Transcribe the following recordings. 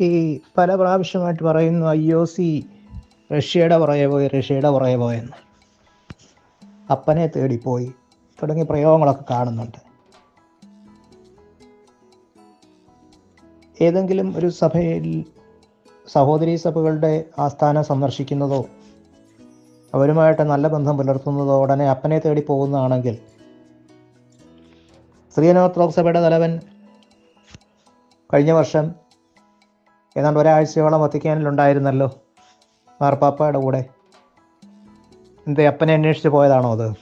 ഈ പല പ്രാവശ്യമായിട്ട് പറയുന്നു ഐ ഒ സി റഷ്യയുടെ പുറകെ പോയി റഷ്യയുടെ പുറകെ പോയെന്ന് അപ്പനെ തേടിപ്പോയി. തുടങ്ങിയ പ്രയോഗങ്ങളൊക്കെ കാണുന്നുണ്ട്. ഏതെങ്കിലും ഒരു സഭയിൽ സഹോദരി സഭകളുടെ ആസ്ഥാനം സന്ദർശിക്കുന്നതോ അവരുമായിട്ട് നല്ല ബന്ധം പുലർത്തുന്നതോ ഉടനെ അപ്പനെ തേടി പോകുന്നതാണെങ്കിൽ സ്ത്രീയൻ തലവൻ കഴിഞ്ഞ വർഷം ഏതാണ്ട് ഒരാഴ്ചയോളം വത്തിക്കാനിലുണ്ടായിരുന്നല്ലോ മാർപ്പാപ്പയുടെ കൂടെ. എന്തേ അപ്പനെ അന്വേഷിച്ച് പോയതാണോ അത്?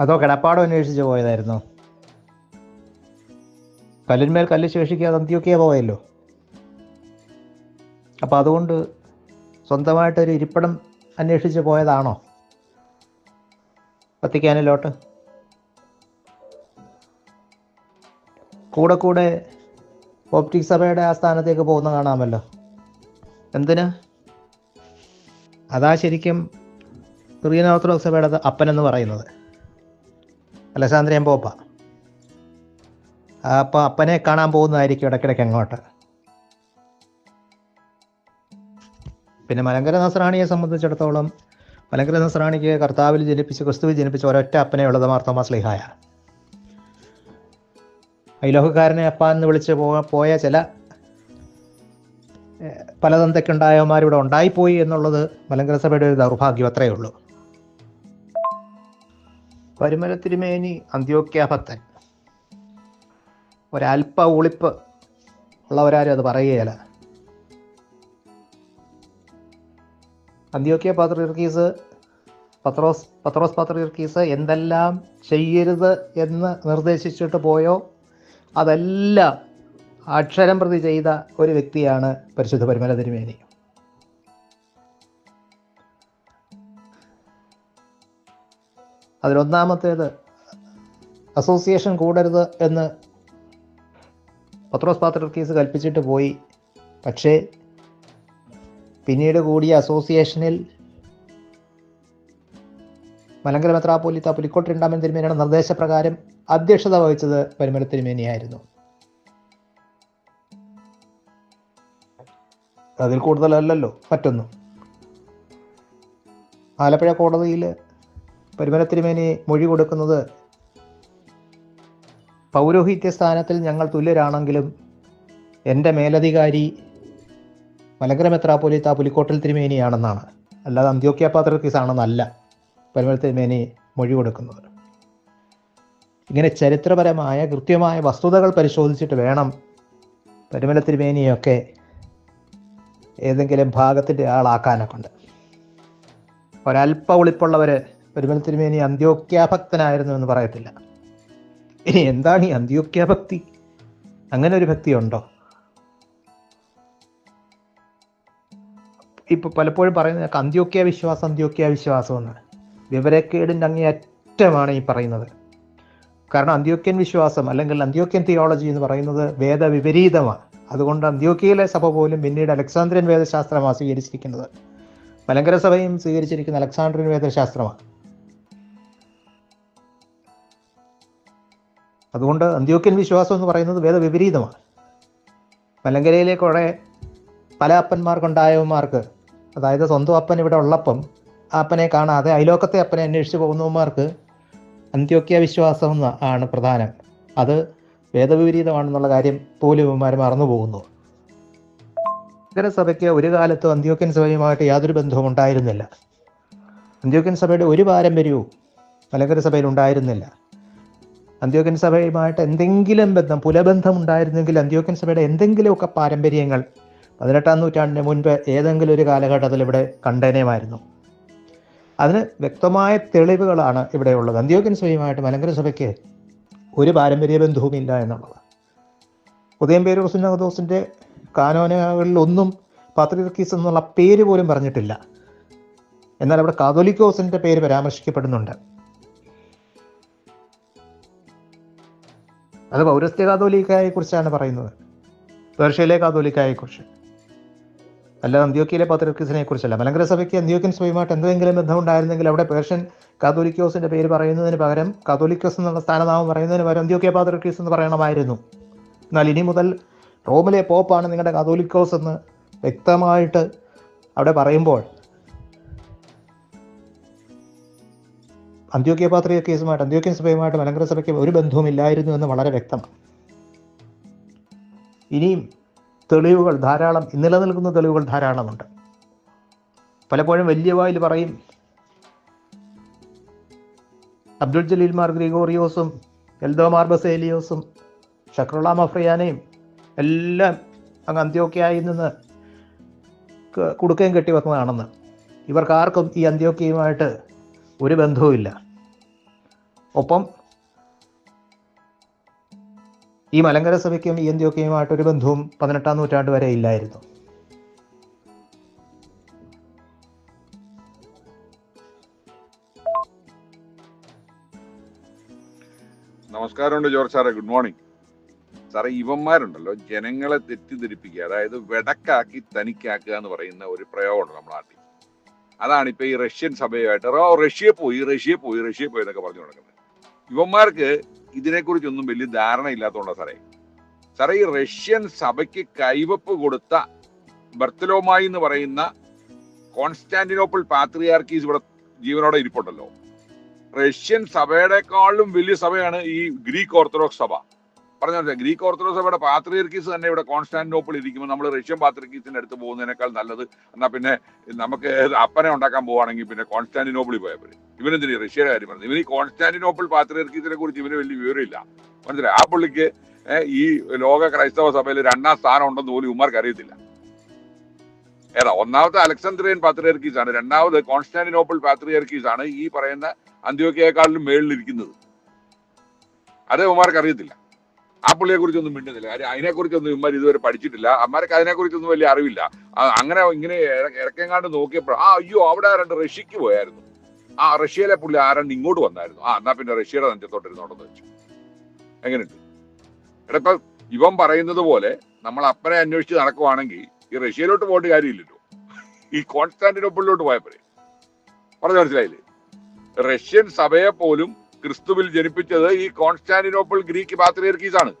അതോ കിടപ്പാടം അന്വേഷിച്ച് പോയതായിരുന്നോ? കല്ലിന്മേൽ കല്ല് ശേഷിക്കാതെ അന്ത്യോക്കിയ പോയല്ലോ. അപ്പോൾ അതുകൊണ്ട് സ്വന്തമായിട്ടൊരു ഇരിപ്പിടം അന്വേഷിച്ച് പോയതാണോ? വത്തിക്കാനിലോട്ട് കൂടെ കൂടെ ഓപ്റ്റിക് സഭയുടെ ആ സ്ഥാനത്തേക്ക് പോകുന്ന കാണാമല്ലോ. എന്തിന്? അതാ ശരിക്കും ക്രിയൻ ഓർത്തഡോക്സ് സഭയുടെ അപ്പനെന്ന് പറയുന്നത്. അലസാന്ദ്രിയൻ പോപ്പ അപ്പോൾ അപ്പനെ കാണാൻ പോകുന്നതായിരിക്കും ഇടയ്ക്കിടയ്ക്ക് അങ്ങോട്ട്. പിന്നെ മലങ്കര നസ്രാണിയെ സംബന്ധിച്ചിടത്തോളം മലങ്കര നസ്രാണിക്ക് കർത്താവിൽ ജനിപ്പിച്ച് ക്രിസ്തുവിൽ ജനിപ്പിച്ച ഒരൊറ്റ അപ്പനെ ഉള്ളത് മാർത്തോമാ സ്ലിഹായ ഐലോഹക്കാരനെ അപ്പ എന്ന് വിളിച്ച് പോയ ചില ഏഹ്, പല തന്തയ്ക്കുണ്ടായവന്മാർ ഇവിടെ ഉണ്ടായിപ്പോയി എന്നുള്ളത് മലങ്കര സഭയുടെ ഒരു ദൗർഭാഗ്യം അത്രയേ ഉള്ളൂ. പരിമല തിരുമേനി അന്ത്യോക്യ ഭക്തൻ. ഒരല്പ ഉളിപ്പ് ഉള്ളവരാരും അത് പറയുകയില്ല. അന്ത്യോക്യ പാത്രീർക്കീസ് പത്രോസ് പത്രോസ് പാത്രീർക്കീസ് എന്തെല്ലാം ചെയ്യരുത് എന്ന് നിർദ്ദേശിച്ചിട്ട് പോയോ? അതെല്ലാം അക്ഷരം പ്രതി ചെയ്ത ഒരു വ്യക്തിയാണ് പരിശുദ്ധ പരിമല തിരുമേനി. അതിലൊന്നാമത്തേത് അസോസിയേഷൻ കൂടരുത് എന്ന് പത്രോസ് പാത്രീർക്കീസ് കൽപ്പിച്ചിട്ട് പോയി. പക്ഷേ പിന്നീട് കൂടിയ അസോസിയേഷനിൽ മലങ്കര മെത്രാപ്പോലിത്ത പുലിക്കോട്ട് രണ്ടാമൻ തിരുമേനിയുടെ നിർദ്ദേശപ്രകാരം അധ്യക്ഷത വഹിച്ചത് പരിമല തിരുമേനിയായിരുന്നു. അതിൽ കൂടുതലല്ലല്ലോ? മറ്റൊന്നു. ആലപ്പുഴ കോടതിയിൽ പരിമല തിരുമേനി മൊഴി കൊടുക്കുന്നത് പൗരോഹിത്യ സ്ഥാനത്തിൽ ഞങ്ങൾ തുല്യരാണെങ്കിലും എന്റെ മേലധികാരി മലങ്കര മെത്രാപ്പോലിത്ത പുലിക്കോട്ടിൽ തിരുമേനിയാണെന്നാണ്. അല്ലാതെ അന്ത്യോക്യ പാത്രക്കീസ് ആണെന്നല്ല മേനി മൊഴി കൊടുക്കുന്നത്. ഇങ്ങനെ ചരിത്രപരമായ കൃത്യമായ വസ്തുതകൾ പരിശോധിച്ചിട്ട് വേണം പരിമല തിരുമേനിയൊക്കെ ഏതെങ്കിലും ഭാഗത്തിന്റെ ആളാക്കാനൊക്കെ ഉണ്ട് ഒരല്പ ഒളിപ്പുള്ളവർ പരിമല തിരുമേനി അന്ത്യോക്യാഭക്തനായിരുന്നു എന്ന് പറയത്തില്ല. ഇനി എന്താണ് ഈ അന്ത്യോക്യാഭക്തി അങ്ങനെ ഒരു ഭക്തി ഉണ്ടോ ഇപ്പൊ പലപ്പോഴും പറയുന്ന അന്ത്യോക്യ വിശ്വാസം അന്ത്യോക്യ വിശ്വാസം എന്ന്. വിവരക്കേടിന്റെ അങ്ങേയറ്റമാണ് ഈ പറയുന്നത്. കാരണം അന്ത്യോക്യൻ വിശ്വാസം അല്ലെങ്കിൽ അന്ത്യോക്യൻ തിയോളജി എന്ന് പറയുന്നത് വേദവിപരീതമാണ്. അതുകൊണ്ട് അന്ത്യോക്യയിലെ സഭ പോലും പിന്നീട് അലക്സാന്ദ്രിയൻ വേദശാസ്ത്രമാണ് സ്വീകരിച്ചിരിക്കുന്നത്. മലങ്കര സഭയും സ്വീകരിച്ചിരിക്കുന്ന അലക്സാണ്ട്രിയൻ വേദശാസ്ത്രമാണ്. അതുകൊണ്ട് അന്ത്യോക്യൻ വിശ്വാസം എന്ന് പറയുന്നത് വേദവിപരീതമാണ്. മലങ്കരയിലെ കുറേ പല അപ്പന്മാർക്കുണ്ടായവന്മാർക്ക് അതായത് സ്വന്തം അപ്പൻ ഇവിടെ ഉള്ളപ്പം അപ്പനെ കാണാതെ അയലോക്കത്തെ അപ്പനെ അന്വേഷിച്ച് പോകുന്നവന്മാർക്ക് അന്ത്യോക്യ വിശ്വാസം ആണ് പ്രധാനം. അത് വേദവിപരീതമാണെന്നുള്ള കാര്യം പോലും ഇവന്മാർ മറന്നു പോകുന്നു സഭയ്ക്ക് ഒരു കാലത്തും അന്ത്യോക്യൻ സഭയുമായിട്ട് യാതൊരു ബന്ധവും ഉണ്ടായിരുന്നില്ല. അന്ത്യോക്യൻ സഭയുടെ ഒരു പാരമ്പര്യവും മലങ്കര സഭയിൽ ഉണ്ടായിരുന്നില്ല. അന്ത്യോക്യൻ സഭയുമായിട്ട് എന്തെങ്കിലും ബന്ധം പുലബന്ധം ഉണ്ടായിരുന്നെങ്കിൽ അന്ത്യോക്യൻ സഭയുടെ എന്തെങ്കിലുമൊക്കെ പാരമ്പര്യങ്ങൾ പതിനെട്ടാം നൂറ്റാണ്ടിന് മുൻപ് ഏതെങ്കിലും ഒരു കാലഘട്ടത്തിൽ ഇവിടെ കണ്ടേനമായിരുന്നു. അതിന് വ്യക്തമായ തെളിവുകളാണ് ഇവിടെ ഉള്ളത്. അന്ത്യോക്യൻ സഭയുമായിട്ട് മലങ്കര സഭയ്ക്ക് ഒരു പാരമ്പര്യ ബന്ധവുമില്ല എന്നുള്ളത്. ഉദയംപേരൂർ സുന്നഹദോസിന്റെ കാനോനകളിലൊന്നും പാത്രിർക്കീസ് എന്നുള്ള പേര് പോലും പറഞ്ഞിട്ടില്ല. എന്നാൽ അവിടെ കാതോലിക്കോസിന്റെ പേര് പരാമർശിക്കപ്പെടുന്നുണ്ട്. അത് പൗരസ്ത്യ കാതോലിക്കായെക്കുറിച്ചാണ് പറയുന്നത്. പേർഷ്യയിലെ കാതോലിക്കായെ കുറിച്ച് അല്ലാതെ അന്ത്യോക്കിയിലെ പത്രക്കിസിനെ കുറിച്ചല്ല. മലങ്കര സഭയ്ക്ക് അന്ത്യോക്യൻ സഭയുമായിട്ട് എന്തെങ്കിലും ബന്ധമുണ്ടായിരുന്നെങ്കിൽ അവിടെ പേർഷ്യൻ കാതോലിക്കോസിന്റെ പേര് പറയുന്നതിന് പകരം കാതോലിക്കോസ് എന്നുള്ള സ്ഥാനനാമം പറയുന്നതിന് പകരം അന്ത്യോക്കിയ പാത്രക്കീസ് എന്ന് പറയണമായിരുന്നു. എന്നാൽ ഇനി മുതൽ റോമിലെ പോപ്പാണ് നിങ്ങളുടെ കാതോലിക്കോസ് എന്ന് വ്യക്തമായിട്ട് അവിടെ പറയുമ്പോൾ അന്ത്യോക്യ പാത്രിക കേസുമായിട്ട് അന്ത്യോക്യൻ സഭയുമായിട്ട് മലങ്കര സഭയ്ക്ക് ഒരു ബന്ധവുമില്ലായിരുന്നു എന്ന് വളരെ വ്യക്തമാണ്. ഇനിയും തെളിവുകൾ ധാരാളം നിലനിൽക്കുന്ന തെളിവുകൾ ധാരാളമുണ്ട്. പലപ്പോഴും വലിയ വായിൽ പറയും അബ്ദുൾ ജലീൽ മാർ ഗ്രിഗോറിയോസും എൽദോ മാർ ബസേലിയോസും ഷക്രുള്ള മഫ്രിയാനയും എല്ലാം അങ്ങ് അന്ത്യോക്കിയായി നിന്ന് കൊടുക്കുകയും കെട്ടി വെക്കുന്നതാണെന്ന്. ഇവർക്കാർക്കും ഈ അന്ത്യോക്യയുമായിട്ട് ഒരു ബന്ധവുമില്ല. ഒപ്പം ഈ മലങ്കര സഭയ്ക്കും ഈ അന്ത്യോക്കയുമായിട്ട് ഒരു ബന്ധവും പതിനെട്ടാം നൂറ്റാണ്ട് വരെ ഇല്ലായിരുന്നു. നമസ്കാരമുണ്ട് ജോർജ് സാറേ. ഗുഡ് മോർണിംഗ് സാറേ ഇവന്മാരുണ്ടല്ലോ ജനങ്ങളെ തെറ്റിദ്ധരിപ്പിക്കുക അതായത് വെടക്കാക്കി തനിക്കാക്കുക എന്ന് പറയുന്ന ഒരു പ്രയോഗമുണ്ട് നമ്മുടെ നാട്ടിൽ. അതാണ് ഇപ്പൊ ഈ റഷ്യൻ സഭയുമായിട്ട് "ഓ, റഷ്യ പോയി റഷ്യ പോയി റഷ്യ പോയി എന്നൊക്കെ പറഞ്ഞു നടക്കുന്നത് ഇവന്മാർക്ക് ഇതിനെക്കുറിച്ചൊന്നും വലിയ ധാരണ ഇല്ലാത്തതുകൊണ്ടാണ് സാറേ. സാറേ ഈ റഷ്യൻ സഭയ്ക്ക് കൈവപ്പ് കൊടുത്ത ബർത്തലോമായി എന്ന് പറയുന്ന കോൺസ്റ്റാന്റിനോപ്പിൾ പാത്രിയാർക്കീസ് ഇവിടെ ജീവനോടെ ഇരിപ്പുണ്ടല്ലോ. റഷ്യൻ സഭയുടെക്കാളും വലിയ സഭയാണ് ഈ ഗ്രീക്ക് ഓർത്തഡോക്സ് സഭ. മനസ്സിലായോ? ഗ്രീക്ക് ഓർത്തഡോക്സ് സഭയുടെ പാത്രിയർക്കീസ് തന്നെ ഇവിടെ കോൺസ്റ്റാന്റിനോപ്പിൾ ഇരിക്കുമ്പോൾ നമ്മൾ റഷ്യൻ പാത്രിയർക്കീസിന്റെ അടുത്ത് പോകുന്നതിനേക്കാൾ നല്ലത്. എന്നാ പിന്നെ നമുക്ക് അപ്പനെ ഉണ്ടാക്കാൻ പോവാണെങ്കിൽ പിന്നെ കോൺസ്റ്റാന്റിനോപ്പിളിൽ പോയാൽ പോലെ ഇവനെന്തിന് റഷ്യയുടെ കാര്യം പറഞ്ഞു ഇവന് ഈ കോൺസ്റ്റാന്റിനോപ്പിൾ പാത്രിയർക്കീസിനെ കുറിച്ച് ഇവന് വലിയ വിവരമില്ല. മനസ്സിലായി? ആ പുള്ളിക്ക് ഈ ലോക ക്രൈസ്തവ സഭയിൽ രണ്ടാം സ്ഥാനം ഉണ്ടെന്ന് പോലും ഉമ്മർക്ക് അറിയത്തില്ല. ഏതാ ഒന്നാമത്തെ അലക്സാന്ദ്രിയൻ പാത്രിയർക്കീസ് ആണ് രണ്ടാമത് കോൺസ്റ്റാന്റിനോപ്പിൾ പാത്രിയർക്കീസ് ആണ് ഈ പറയുന്ന അന്ത്യോക്കിയേക്കാളിലും മേളിലിരിക്കുന്നത്. അത് ഉമാർക്ക് അറിയത്തില്ല. ആ പുള്ളിയെ കുറിച്ചൊന്നും മിണ്ടുന്നില്ല. കാര്യം അതിനെക്കുറിച്ചൊന്നും ഇവന്മാർ ഇതുവരെ പഠിച്ചിട്ടില്ല. അമ്മമാർക്ക് അതിനെക്കുറിച്ചൊന്നും വലിയ അറിവില്ല. അങ്ങനെ ഇങ്ങനെ ഇറക്കെങ്ങാണ്ട് നോക്കിയപ്പോൾ ആ അയ്യോ അവിടെ രണ്ട് റഷ്യക്ക് പോയായിരുന്നു. ആ റഷ്യയിലെ പുള്ളി ആരണ്ട് ഇങ്ങോട്ട് വന്നായിരുന്നു. ആ എന്നാ പിന്നെ റഷ്യയുടെ നെഞ്ചത്തോട്ട് ഇരുന്നോട്ടെന്ന് വെച്ചു. എങ്ങനെയുണ്ട്? എടാ ഇപ്പൊ ഇവൻ പറയുന്നത് പോലെ നമ്മൾ അപ്പനെ അന്വേഷിച്ച് നടക്കുവാണെങ്കിൽ ഈ റഷ്യയിലോട്ട് പോകേണ്ട കാര്യമില്ലല്ലോ. ഈ കോൺസ്റ്റാന്റിനോപ്പിളിലോട്ട് പോയപ്പോഴേ പറഞ്ഞു മനസ്സിലായില്ലേ? റഷ്യൻ സഭയെ പോലും ക്രിസ്തുവിൽ ജനിപ്പിച്ചത് ഈ കോൺസ്റ്റാന്റിനോപ്പിൾ ഗ്രീക്ക് പാത്രിയർക്കീസ് ആണ്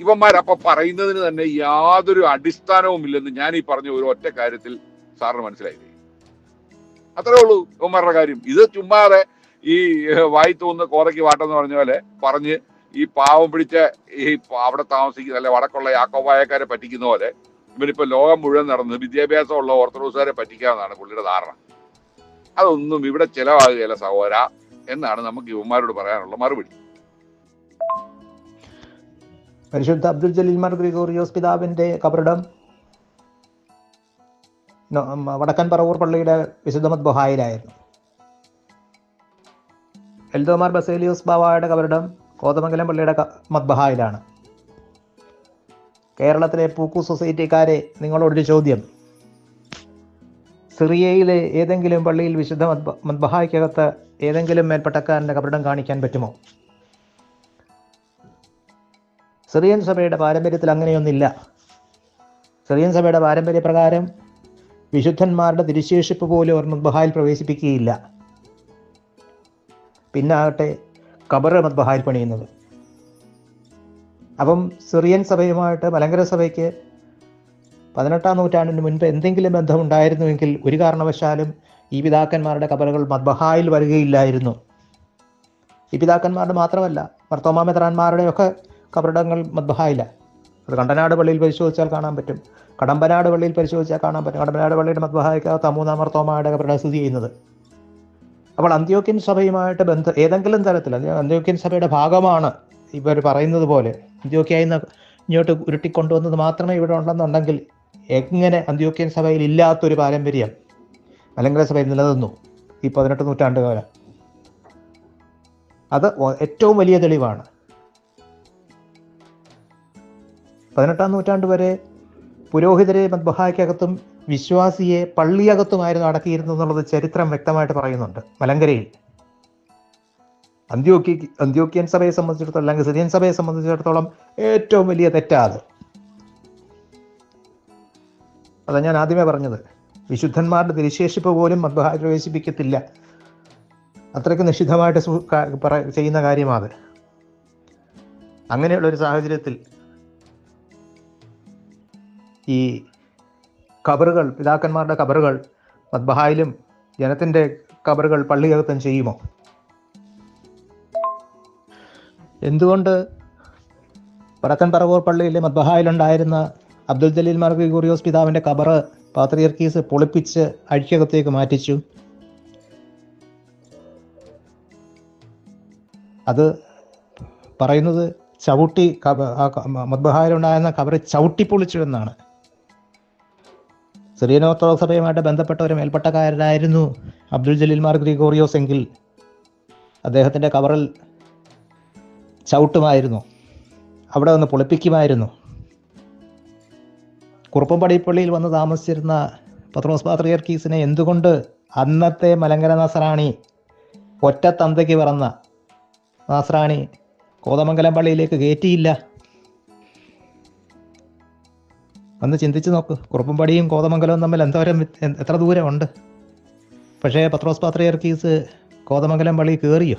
ഇവന്മാർ അപ്പൊ പറയുന്നതിന് തന്നെ യാതൊരു അടിസ്ഥാനവും ഇല്ലെന്ന് ഞാൻ ഈ പറഞ്ഞ ഒരു ഒറ്റ കാര്യത്തിൽ സാറിന് മനസ്സിലായില്ലേ? അത്രേ ഉള്ളൂ ഇവന്മാരുടെ കാര്യം. ഇത് ചുമ്മാതെ ഈ വായി തോന്നുന്ന കോറയ്ക്ക് വാട്ടെന്ന് പറഞ്ഞ പോലെ പറഞ്ഞ് ഈ പാവം പിടിച്ച ഈ അവിടെ താമസിക്കുന്ന അല്ലെ വടക്കുള്ള യാക്കോബായക്കാരെ പറ്റിക്കുന്ന പോലെ ഇവനിപ്പോ ലോകം മുഴുവൻ നടന്ന് വിദ്യാഭ്യാസമുള്ള ഓർത്തഡോക്സുകാരെ പറ്റിക്കാമെന്നാണ് പുള്ളിയുടെ ധാരണ. അതൊന്നും ഇവിടെ ചെലവാകുകയില്ല സഹോദര എന്നാണ് നമുക്ക് യുവന്മാരോട് പറയാനുള്ള മറുപടി. പരിശുദ്ധ അബ്ദുൽ ജലീൽ മാർ ഗ്രിഗോറിയോസ് പിതാവിന്റെ കബറിടം. വടക്കൻ പറവൂർ പള്ളിയുടെ വിശുദ്ധമത് മദ്ബഹായിലായിരുന്നു എൽദോമാർ ബസേലിയോസ് ബാവായുടെ കബറിടം കോതമംഗലം പള്ളിയുടെ മത്ബഹായിലാണ് കേരളത്തിലെ പൂക്കു സൊസൈറ്റിക്കാരെ നിങ്ങളോടൊരു ചോദ്യം. സിറിയയിലെ ഏതെങ്കിലും പള്ളിയിൽ വിശുദ്ധ മദ്ബ മദ്ബഹായ്ക്കകത്ത് ഏതെങ്കിലും മേൽപ്പട്ടക്കാരന്റെ കപടം കാണിക്കാൻ പറ്റുമോ? സിറിയൻ സഭയുടെ പാരമ്പര്യത്തിൽ അങ്ങനെയൊന്നില്ല സിറിയൻ സഭയുടെ പാരമ്പര്യ പ്രകാരം വിശുദ്ധന്മാരുടെ തിരുശേഷിപ്പ് പോലും അവർ മദ്ബഹായിൽ പ്രവേശിപ്പിക്കുകയില്ല. പിന്നാകട്ടെ കബർ മദ്ബഹായിൽ പണിയുന്നത്. അപ്പം സിറിയൻ സഭയുമായിട്ട് മലങ്കര സഭയ്ക്ക് പതിനെട്ടാം നൂറ്റാണ്ടിന് മുൻപ് എന്തെങ്കിലും ബന്ധമുണ്ടായിരുന്നുവെങ്കിൽ ഒരു കാരണവശാലും ഈ പിതാക്കന്മാരുടെ കബറുകൾ മദ്ബഹായിൽ വരികയില്ലായിരുന്നു. ഈ പിതാക്കന്മാരുടെ മാത്രമല്ല മർത്തോമാമെത്രാന്മാരുടെ ഒക്കെ കബറിടങ്ങൾ മദ്ബഹായില്ല അത് കണ്ടനാട് പള്ളിയിൽ പരിശോധിച്ചാൽ കാണാൻ പറ്റും. കടമ്പനാട് പള്ളിയിൽ പരിശോധിച്ചാൽ കാണാൻ പറ്റും. കടമ്പനാട് പള്ളിയുടെ മദ്ബഹായിക്കകത്ത് മൂന്നാം മർത്തോമായുടെ കബറിടം സ്ഥിതി ചെയ്യുന്നത്. അപ്പോൾ അന്ത്യോക്യൻ സഭയുമായിട്ട് ബന്ധം ഏതെങ്കിലും തരത്തിൽ അന്ത്യോക്യൻ സഭയുടെ ഭാഗമാണ് ഇവർ പറയുന്നത് പോലെ അന്ത്യോക്യായി ഇങ്ങോട്ട് ഉരുട്ടിക്കൊണ്ടുവന്നത് മാത്രമേ ഇവിടെ ഉണ്ടെന്നുണ്ടെങ്കിൽ എങ്ങനെ അന്ത്യോക്യൻ സഭയിൽ ഇല്ലാത്തൊരു പാരമ്പര്യം മലങ്കര സഭയിൽ നിലനിന്നു ഈ പതിനെട്ട് നൂറ്റാണ്ട് കാലം അത് ഏറ്റവും വലിയ തെളിവാണ്. പതിനെട്ടാം നൂറ്റാണ്ട് വരെ പുരോഹിതരെ മദ്ബഹായ്ക്കകത്തും വിശ്വാസിയെ പള്ളിയകത്തുമായിരുന്നു അടക്കിയിരുന്നത് എന്നുള്ളത് ചരിത്രം വ്യക്തമായിട്ട് പറയുന്നുണ്ട് മലങ്കരയിൽ. അന്ത്യോക്യ അന്ത്യോക്യൻ സഭയെ സംബന്ധിച്ചിടത്തോളം അല്ലെങ്കിൽ സിറിയൻ സഭയെ സംബന്ധിച്ചിടത്തോളം ഏറ്റവും വലിയ തെറ്റാ അത് അതാ ഞാൻ ആദ്യമേ പറഞ്ഞത്. വിശുദ്ധന്മാരുടെ തിരിശേഷിപ്പ് പോലും മദ്ബഹായി പ്രവേശിപ്പിക്കത്തില്ല. അത്രയ്ക്ക് നിഷിദ്ധമായിട്ട് ചെയ്യുന്ന കാര്യമാണ് അങ്ങനെയുള്ള ഒരു സാഹചര്യത്തിൽ ഈ കബറുകൾ പിതാക്കന്മാരുടെ കബറുകൾ മദ്ബഹായിലും ജനത്തിന്റെ കബറുകൾ പള്ളിയകത്തും ചെയ്യുമോ? എന്തുകൊണ്ട് വടക്കൻ പറവൂർ പള്ളിയിലെ മദ്ബഹായിലുണ്ടായിരുന്ന അബ്ദുൽ ജലീൽ മാർ ഗ്രിഗോറിയോസ് പിതാവിന്റെ കബറ് പാത്രിയർക്കീസ് പൊളിപ്പിച്ച് അഴിക്കകത്തേക്ക് മാറ്റിച്ചു. അത് പറയുന്നത് ചവിട്ടി മദ്ബഹായിലുണ്ടായിരുന്ന കബറ് ചവിട്ടി പൊളിച്ചു എന്നാണ് സിറിയൻ ഓർത്തഡോക്സ് സഭയുമായിട്ട് ബന്ധപ്പെട്ട ഒരു മേൽപ്പട്ടക്കാരനായിരുന്നു അബ്ദുൽ ജലീൽ മാർ ഗ്രിഗോറിയോസ് എങ്കിൽ അദ്ദേഹത്തിന്റെ കവറിൽ ചവിട്ടുമായിരുന്നു. അവിടെ ഒന്ന് പൊളിപ്പിക്കുമായിരുന്നു. കുറുപ്പമ്പടി പള്ളിയിൽ വന്ന് താമസിച്ചിരുന്ന പത്രോസ് പാത്രിയർക്കീസിനെ എന്തുകൊണ്ട് അന്നത്തെ മലങ്കര നസറാണി ഒറ്റ തന്തയ്ക്ക് പറന്ന നാസറാണി കോതമംഗലം പള്ളിയിലേക്ക് കയറ്റിയില്ല ഒന്ന് ചിന്തിച്ച് നോക്ക്. കുറുപ്പമ്പടിയും കോതമംഗലവും തമ്മിൽ എന്തോരം എത്ര ദൂരമുണ്ട്? പക്ഷേ പത്രോസ് പാത്രിയർക്കീസ് കോതമംഗലം പള്ളി കയറിയോ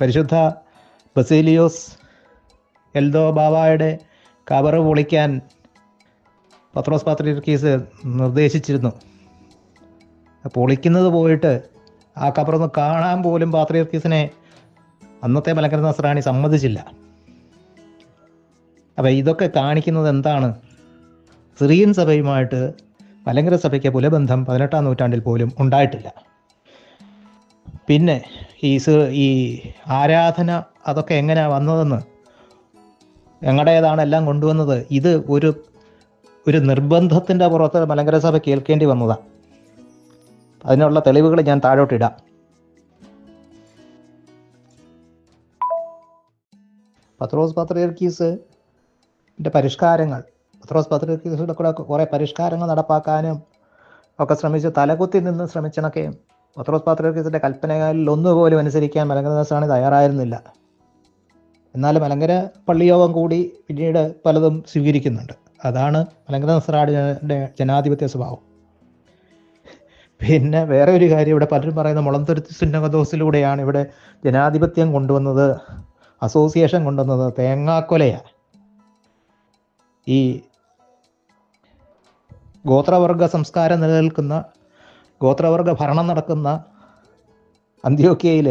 പരിശുദ്ധ ബസേലിയോസ് എൽദോ ബാബായുടെ കബറ് പൊളിക്കാൻ പത്രോസ് പാത്രിയർക്കീസ് നിർദ്ദേശിച്ചിരുന്നു. പൊളിക്കുന്നത് പോയിട്ട് ആ കബറൊന്ന് കാണാൻ പോലും പാത്രീർക്കീസിനെ അന്നത്തെ മലങ്കര നസ്രാണി സമ്മതിച്ചില്ല. അപ്പം ഇതൊക്കെ കാണിക്കുന്നത് എന്താണ്? സിറിയൻ സഭയുമായിട്ട് മലങ്കര സഭയ്ക്ക് പുലബന്ധം പതിനെട്ടാം നൂറ്റാണ്ടിൽ പോലും ഉണ്ടായിട്ടില്ല. പിന്നെ ഈ ഈ ആരാധന അതൊക്കെ എങ്ങനെയാണ് വന്നതെന്ന് ഞങ്ങളുടേതാണ് എല്ലാം കൊണ്ടുവന്നത്. ഇത് ഒരു ഒരു നിർബന്ധത്തിന്റെ പുറത്ത് മലങ്കര സഭ കേൾക്കേണ്ടി വന്നതാണ് അതിനുള്ള തെളിവുകൾ ഞാൻ താഴോട്ടിടാം. പത്രോസ് പത്രിയർക്കീസ് പരിഷ്കാരങ്ങൾ. പത്രോസ് പത്രിയർക്കീസിന്റെ കൂടെ കുറേ പരിഷ്കാരങ്ങൾ നടപ്പാക്കാനും ഒക്കെ ശ്രമിച്ച് തലകുത്തി നിന്ന് ശ്രമിച്ചണക്കെയും പത്രോസ് പാത്രിയർക്കീസിന്റെ കൽപ്പനകളിൽ ഒന്നുപോലും അനുസരിക്കാൻ മലങ്കര ദാസാണ് തയ്യാറായിരുന്നില്ല. എന്നാൽ മലങ്കര പള്ളിയോഗം കൂടി പിന്നീട് പലതും സ്വീകരിക്കുന്നുണ്ട്. അതാണ് മലങ്കര നസ്രാടിയുടെ ജനാധിപത്യ സ്വഭാവം. പിന്നെ വേറെ ഒരു കാര്യം ഇവിടെ പലരും പറയുന്ന മുളന്തുരുത്തി സുന്നകദോസിലൂടെയാണ് ഇവിടെ ജനാധിപത്യം കൊണ്ടുവന്നത് അസോസിയേഷൻ കൊണ്ടുവന്നത് തേങ്ങാക്കൊലയാണ് ഈ ഗോത്രവർഗ സംസ്കാരം നിലനിൽക്കുന്ന ഗോത്രവർഗ ഭരണം നടക്കുന്ന അന്ത്യോക്യയിൽ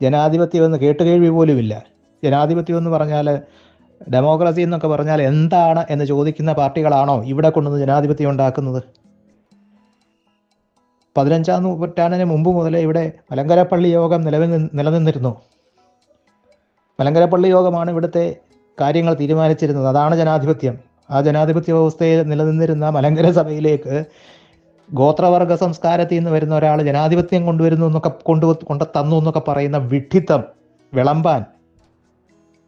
ജനാധിപത്യം എന്ന് കേട്ടുകേഴ്വി പോലുമില്ല. ജനാധിപത്യം എന്ന് പറഞ്ഞാൽ ഡെമോക്രസി എന്നൊക്കെ പറഞ്ഞാൽ എന്താണ് എന്ന് ചോദിക്കുന്ന പാർട്ടികളാണോ ഇവിടെ കൊണ്ടുവന്ന് ജനാധിപത്യം ഉണ്ടാക്കുന്നത്? പതിനഞ്ചാം നൂറ്റാണ്ടിന് മുമ്പ് മുതലേ ഇവിടെ മലങ്കരപ്പള്ളി യോഗം നിലവിൽ നിന്ന് നിലനിന്നിരുന്നു. മലങ്കരപ്പള്ളി യോഗമാണ് ഇവിടുത്തെ കാര്യങ്ങൾ തീരുമാനിച്ചിരുന്നത്. അതാണ് ജനാധിപത്യം. ആ ജനാധിപത്യ വ്യവസ്ഥയിൽ നിലനിന്നിരുന്ന മലങ്കര സഭയിലേക്ക് ഗോത്രവർഗ സംസ്കാരത്തിൽ നിന്ന് വരുന്ന ഒരാൾ ജനാധിപത്യം കൊണ്ടുവരുന്നു എന്നൊക്കെ കൊണ്ടു കൊണ്ട് തന്നു എന്നൊക്കെ പറയുന്ന വിഡ്ഢിത്തം വിളമ്പാൻ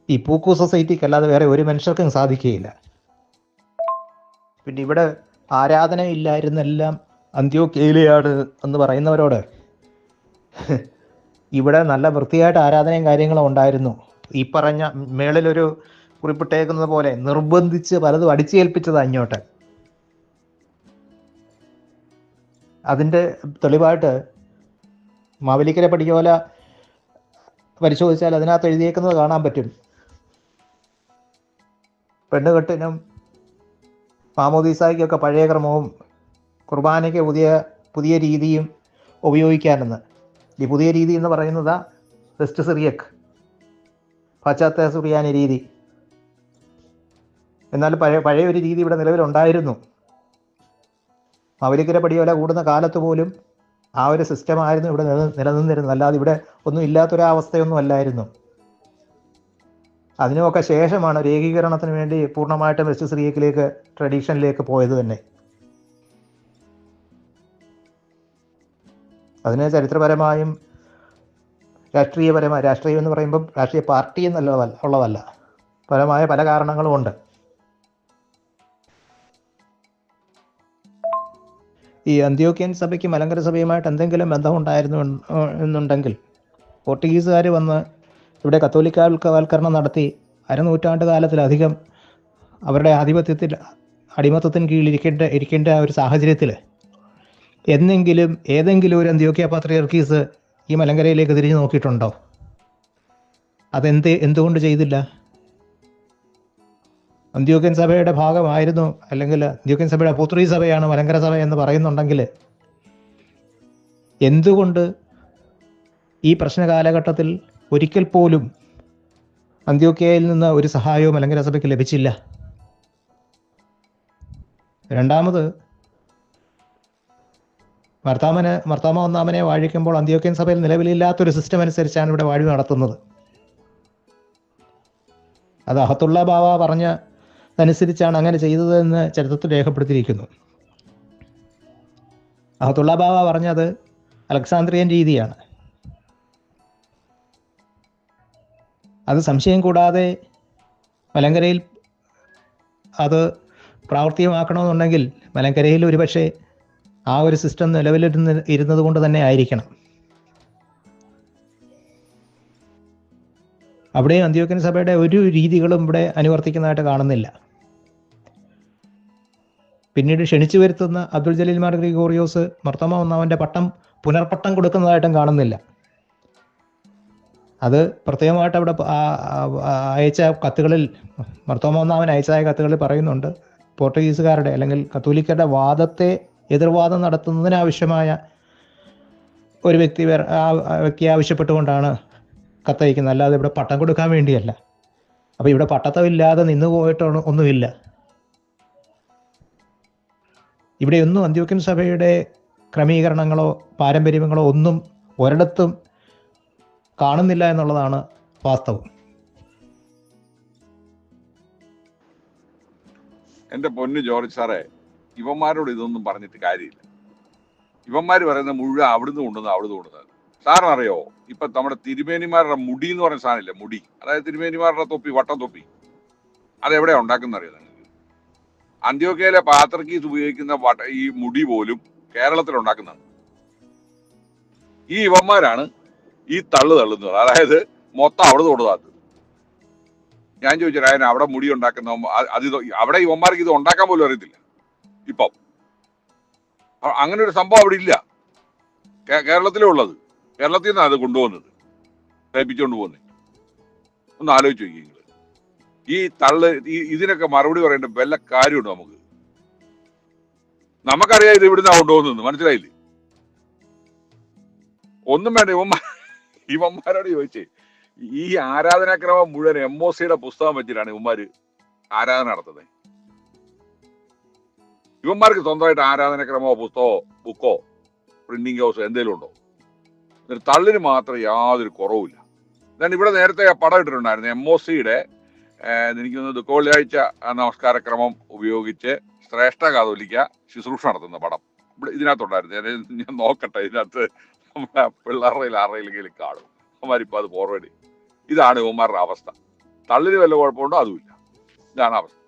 ഈ പൂക്കു സൊസൈറ്റിക്ക് അല്ലാതെ വേറെ ഒരു മനുഷ്യർക്കും സാധിക്കുകയില്ല. പിന്നെ ഇവിടെ ആരാധന ഇല്ലായിരുന്നെല്ലാം അന്ത്യോക്കേലിയാണ് എന്ന് പറയുന്നവരോട് ഇവിടെ നല്ല വൃത്തിയായിട്ട് ആരാധനയും കാര്യങ്ങളും ഉണ്ടായിരുന്നു. ഈ പറഞ്ഞ മേളിലൊരു കുറിപ്പിട്ടേക്കുന്നത് പോലെ നിർബന്ധിച്ച് പലതും അടിച്ചേൽപ്പിച്ചത് അങ്ങോട്ട് അതിന്റെ തെളിവായിട്ട് മാവലിക്കര പടിയോല പരിശോധിച്ചാൽ അതിനകത്ത് എഴുതിയേക്കുന്നത് കാണാൻ പറ്റും. പെണ്ണുകെട്ടിനും മാമോദീസായ്ക്കൊക്കെ പഴയ ക്രമവും കുർബാനയ്ക്ക് പുതിയ പുതിയ രീതിയും ഉപയോഗിക്കാനെന്ന്. ഈ പുതിയ രീതി എന്ന് പറയുന്നത് വെസ്റ്റ് സിറിയക്ക് പാശ്ചാത്യ സുറിയാനി രീതി. എന്നാൽ പഴയ പഴയ ഒരു രീതി ഇവിടെ നിലവിലുണ്ടായിരുന്നു. മൗലികര പടിയോല കൂടുന്ന കാലത്ത് പോലും ആ ഒരു സിസ്റ്റമായിരുന്നു ഇവിടെ നില നിലനിന്നിരുന്നത്. അല്ലാതെ ഇവിടെ ഒന്നും ഇല്ലാത്തൊരവസ്ഥയൊന്നും അല്ലായിരുന്നു. അതിനുമൊക്കെ ശേഷമാണ് ഒരു ഏകീകരണത്തിന് വേണ്ടി പൂർണമായിട്ടും വെസ്റ്റ് സിറിയക്കിലേക്ക് ട്രഡീഷനിലേക്ക് പോയത് തന്നെ. അതിന് ചരിത്രപരമായും രാഷ്ട്രീയപരമായ രാഷ്ട്രീയം എന്ന് പറയുമ്പോൾ രാഷ്ട്രീയ പാർട്ടി എന്നുള്ളതല്ല ഉള്ളതല്ല. പരമായ പല കാരണങ്ങളുമുണ്ട് ഈ അന്ത്യോക്യൻ സഭയ്ക്ക് മലങ്കര സഭയുമായിട്ട് എന്തെങ്കിലും ബന്ധമുണ്ടായിരുന്നു എന്ന് എന്നുണ്ടെങ്കിൽ പോർട്ടുഗീസുകാർ വന്ന് ഇവിടെ കത്തോലിക്കാവൽക്കരണം നടത്തി അരനൂറ്റാണ്ട് കാലത്തിലധികം അവരുടെ ആധിപത്യത്തിൽ അടിമത്തത്തിന് കീഴിൽ ഇരിക്കേണ്ട ഇരിക്കേണ്ട ഒരു സാഹചര്യത്തിൽ എന്നെങ്കിലും ഏതെങ്കിലും ഒരു അന്ത്യോക്യ പത്രിയർക്കീസ് ഈ മലങ്കരയിലേക്ക് തിരിഞ്ഞു നോക്കിയിട്ടുണ്ടോ? അതെന്ത് എന്തുകൊണ്ട് ചെയ്തില്ല? അന്ത്യോക്യൻ സഭയുടെ ഭാഗമായിരുന്നു അല്ലെങ്കിൽ അന്ത്യോക്യൻ സഭയുടെ പുത്രി സഭയാണ് മലങ്കര സഭ എന്ന് പറയുന്നുണ്ടെങ്കിൽ എന്തുകൊണ്ട് ഈ പ്രശ്ന കാലഘട്ടത്തിൽ ഒരിക്കൽ പോലും അന്ത്യോക്യയിൽ നിന്ന് ഒരു സഹായവും മലങ്കര സഭയ്ക്ക് ലഭിച്ചില്ല. രണ്ടാമത് മർത്താമന് മർത്താമ ഒന്നാമനെ വാഴിക്കുമ്പോൾ അന്ത്യോക്യൻ സഭയിൽ നിലവിലില്ലാത്തൊരു സിസ്റ്റം അനുസരിച്ചാണ് ഇവിടെ വാഴി നടത്തുന്നത്. അത് അഹത്തുള്ള ബാവ പറഞ്ഞതനുസരിച്ചാണ് അങ്ങനെ ചെയ്തതെന്ന് ചരിത്രത്തിൽ രേഖപ്പെടുത്തിയിരിക്കുന്നു. അഹത്തുള്ള ബാവ പറഞ്ഞത് അലക്സാന്ദ്രിയൻ രീതിയാണ്. അത് സംശയം കൂടാതെ മലങ്കരയിൽ അത് പ്രാവർത്തികമാക്കണമെന്നുണ്ടെങ്കിൽ മലങ്കരയിൽ ഒരുപക്ഷെ ആ ഒരു സിസ്റ്റം നിലവിലിരുന്ന് ഇരുന്നത് കൊണ്ട് തന്നെ ആയിരിക്കണം. അവിടെ അന്ത്യോക്യൻ സഭയുടെ ഒരു രീതികളും ഇവിടെ അനുവർത്തിക്കുന്നതായിട്ട് കാണുന്നില്ല. പിന്നീട് ക്ഷണിച്ചു വരുത്തുന്ന അബ്ദുൽ ജലീൽ മാർ ഗ്രിഗോറിയോസ് മർത്തമ ഒന്നാമന്റെ പട്ടം പുനർപട്ടം കൊടുക്കുന്നതായിട്ടും കാണുന്നില്ല. അത് പ്രത്യേകമായിട്ട് അവിടെ അയച്ച കത്തുകളിൽ മർത്തോമ ഒന്നാമൻ അയച്ചതായ കത്തുകളിൽ പറയുന്നുണ്ട്. പോർട്ടുഗീസുകാരുടെ അല്ലെങ്കിൽ കത്തോലിക്കരുടെ വാദത്തെ എതിർവാദം നടത്തുന്നതിനാവശ്യമായ ഒരു വ്യക്തി ആ വ്യക്തി ആവശ്യപ്പെട്ടുകൊണ്ടാണ് കത്തയക്കുന്നത്. അല്ലാതെ ഇവിടെ പട്ടം കൊടുക്കാൻ വേണ്ടിയല്ല. അപ്പോൾ ഇവിടെ പട്ടത്തമില്ലാതെ നിന്ന് പോയിട്ടാണ് ഒന്നുമില്ല. ഇവിടെയൊന്നും അന്ത്യോക്യൻ സഭയുടെ ക്രമീകരണങ്ങളോ പാരമ്പര്യങ്ങളോ ഒന്നും ഒരിടത്തും കാണുന്നില്ല എന്നുള്ളതാണ് വാസ്തവം. എന്റെ പൊന്നു ജോർജ് സാറേ ഇവന്മാരോട് ഇതൊന്നും പറഞ്ഞിട്ട് കാര്യമില്ല. ഇവന്മാര് പറയുന്ന മുഴുവൻ അവിടുന്ന് കൊണ്ടുവന്ന് അവിടുന്ന് കൊണ്ടുവന്നത് സാറിനറിയോ ഇപ്പൊ നമ്മുടെ തിരുമേനിമാരുടെ മുടി എന്ന് പറയുന്ന സാധനമില്ലേ മുടി? അതായത് തിരുമേനിമാരുടെ തൊപ്പി വട്ടം തൊപ്പി. അതെവിടെയാ ഉണ്ടാക്കുന്ന അറിയോ നിങ്ങൾക്ക്? അന്ത്യോക്കയിലെ പാത്രക്കീസ് ഉപയോഗിക്കുന്ന വട്ട ഈ മുടി പോലും കേരളത്തിൽ ഉണ്ടാക്കുന്നതാണ് ഈ ഇവന്മാരാണ് ഈ തള്ളു തള്ളുന്നത് അതായത് മൊത്തം അവിടെ തൊടുതാത്ത് ഞാൻ ചോദിച്ചു അതിന് അവിടെ മുടി ഉണ്ടാക്കുന്ന അത് അവിടെ ഇവന്മാർക്ക് ഇത് ഉണ്ടാക്കാൻ പോലും അറിയത്തില്ല. ഇപ്പം. അങ്ങനെ ഒരു സംഭവം അവിടെ ഇല്ല. കേരളത്തിലേ ഉള്ളത്. കേരളത്തിൽ നിന്നാണ് അത് കൊണ്ടുപോകുന്നത്. തേപ്പിച്ചുകൊണ്ട് പോകുന്നത്. ഒന്ന് ആലോചിച്ച് നോക്കി നിങ്ങൾ ഈ തള്ള് ഈ ഇതിനൊക്കെ മറുപടി പറയേണ്ട വല്ല കാര്യമുണ്ടോ നമുക്ക്? നമുക്കറിയാം ഇത് ഇവിടുന്ന് കൊണ്ടുപോകുന്നത് മനസ്സിലായില്ലേ? ഒന്നും വേണ്ട ഇവന്മാർ ഇവന്മാരോട് ചോദിച്ചേ ഈ ആരാധനാക്രമം മുഴുവൻ എം ഒ സിയുടെ പുസ്തകം വെച്ചിട്ടാണ് ഇവന്മാര് ആരാധന നടത്തുന്നത് ഇവന്മാർക്ക് സ്വന്തമായിട്ട് ആരാധനാക്രമോ പുസ്തകമോ ബുക്കോ പ്രിന്റിംഗ് ഹൗസോ എന്തെങ്കിലും ഉണ്ടോ? എന്നിട്ട് തള്ളിന് മാത്രം യാതൊരു കുറവില്ല ഞാൻ ഇവിടെ നേരത്തെ പടം ഇട്ടിട്ടുണ്ടായിരുന്നു. എം ഒ സിയുടെ എനിക്ക് തോന്നുന്നു ദുഃഖവെള്ളിയാഴ്ച നമസ്കാരക്രമം ഉപയോഗിച്ച് ശ്രേഷ്ഠ കാതോലിക്ക ശുശ്രൂഷ നടത്തുന്ന പടം. ഇവിടെ ഇതിനകത്തുണ്ടായിരുന്നു. ഞാൻ നോക്കട്ടെ ഇതിനകത്ത് പിള്ളേരുടെ ആരുടെയെങ്കിലും കാണും. അവന്മാരിപ്പോൾ അത് ഫോർവേഡ് ഇതാണ് ഇവന്മാരുടെ അവസ്ഥ. തള്ളിന് വല്ല കുഴപ്പമുണ്ടോ? അതുമില്ല. ഇതാണ് അവസ്ഥ.